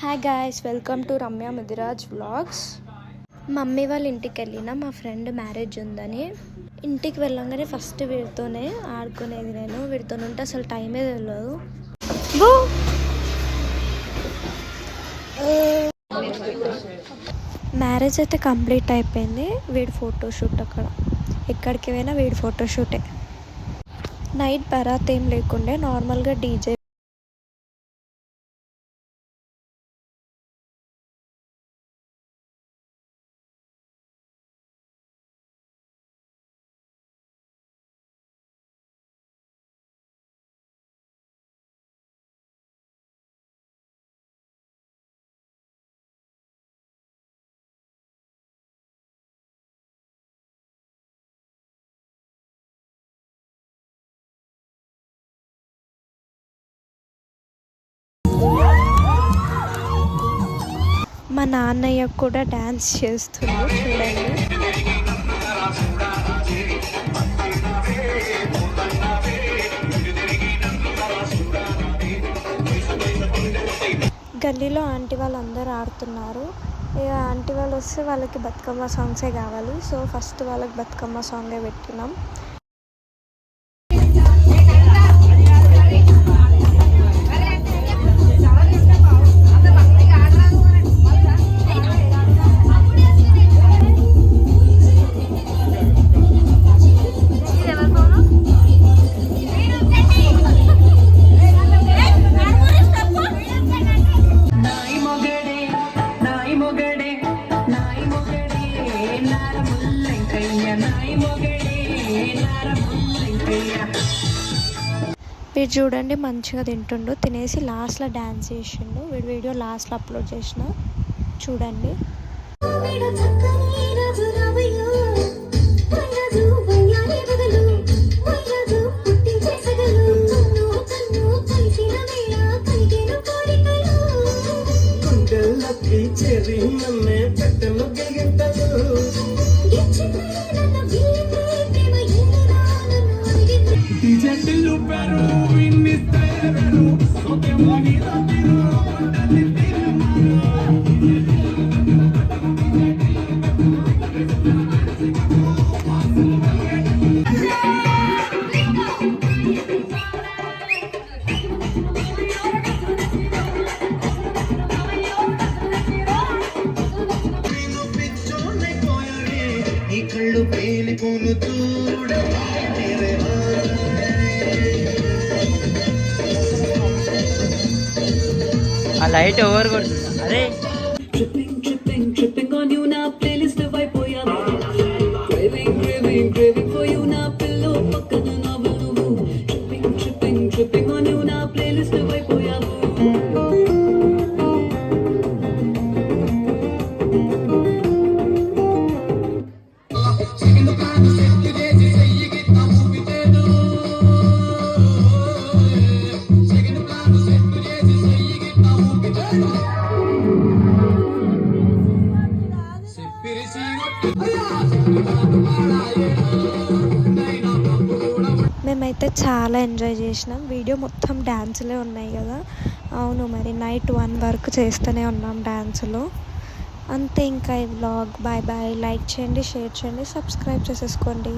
Hi guys welcome to Ramya Mudiraj vlogs mummy వాళ్ళ ఇంటికి వెళ్ళిన మా ఫ్రెండ్ మ్యారేజ్ ఉందని. ఇంటికి వెళ్ళంగానే ఫస్ట్ వీడితోనే ఆడుకునేది నేను. వీడితో ఉంటే అసలు టైమే తెలియదు మ్యారేజ్ అయితే కంప్లీట్ అయిపోయింది. వీడి ఫోటోషూట్ అక్కడ. ఎక్కడికి పోయినా వీడి ఫోటోషూటే నైట్ బరాత్ ఏం లేకుండే నార్మల్గా డీజే నాన్నయ్య కూడా డ్యాన్స్ చేస్తున్నాడు చూడండి. గల్లీలో ఆంటీ వాళ్ళందరూ ఆడుతున్నారు. ఇక ఆంటీ వాళ్ళు వస్తే వాళ్ళకి బతుకమ్మ సాంగ్సే కావాలి. సో ఫస్ట్ వాళ్ళకి బతుకమ్మ సాంగే పెట్టినాం. మీరు చూడండి మంచిగా తింటుండు. తినేసి లాస్ట్లో డ్యాన్స్ చేసిండు. వీడి వీడియో లాస్ట్లో అప్లోడ్ చేసిన. చూడండి. చెరి నన్నే రాజు ఆ లైట్ ఎవరు కొడుతుంది? అరే! మేమైతే చాలా ఎంజాయ్ చేసినాం. వీడియో మొత్తం డ్యాన్సులే ఉన్నాయి కదా. అవును మరి నైట్ వన్ వరకు చేస్తూనే ఉన్నాం డ్యాన్సులు అంతే ఇంకా ఈ వ్లాగ్ బాయ్ బాయ్ లైక్ చేయండి షేర్ చేయండి సబ్స్క్రైబ్ చేసేసుకోండి.